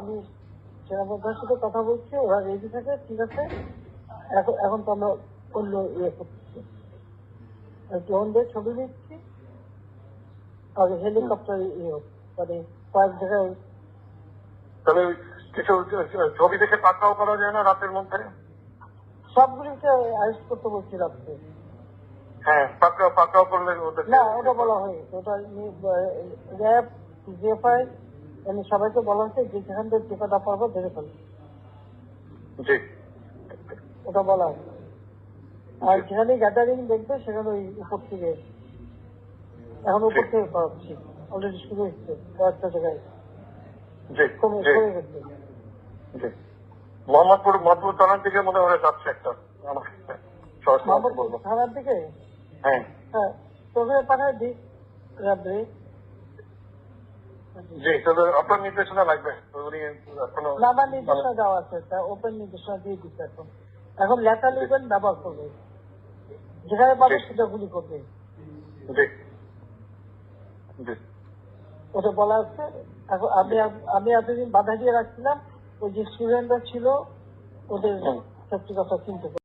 আমি সেনাবাহিনীর সাথে কথা বলছি ওরা রেডি থাকে ঠিক আছে। এখন এখন তো আমরা অন্য ইয়ে করতেছি ড্রোন দিয়ে ছবি নিচ্ছি আর হেলিকপ্টার ইয়ে। মানে কয়েক জায়গায় ওই কিছু ছবি দেখে পাকড়াও করা যায় না রাতের মধ্যে? সবগুলিকে অ্যারেস্ট করতে বলছি রাত্রে। হ্যাঁ পাকড়াও পাকড়াও করলে ওদের না ওটা বলা হয়নি। ওটা র্যাব জিএফআই এমনি সবাইকে বলা হয়েছে যে যেখান থেকে টিকাটা পারব ধরে ফেলবে। জি। ওটা বলা হয়েছে আর যেখানে গ্যাদারিং দেখবে সেখানে ওই উপর থেকে এখন উপর থেকে করাচ্ছি অলরেডি শুরু হচ্ছে কয়েকটা জায়গায়। জি কমে কমে গেছে। মোহাম্মদপুর থানার দিকে মনে হয় যাচ্ছে একটা। থানার দিকে? হ্যাঁ। হ্যাঁ। তোকে পাঠায় দিক র্যাবে জি তবে আপনার নির্দেশনা লাগবে। উনি এখনও আমার নির্দেশনা দেওয়া আছে ওপেন নির্দেশনা দিয়ে দিচ্ছে এখন। এখন লেখা লিখবেন ব্যবহার করবে যেখানে পাবে। সেটা গুলি করবে ওটা বলা হচ্ছে এখন আমি আমি এতদিন বাধা দিয়ে রাখছিলাম ওই যে স্টুডেন্টরা ছিল ওদের সত্যি কথা চিন্তা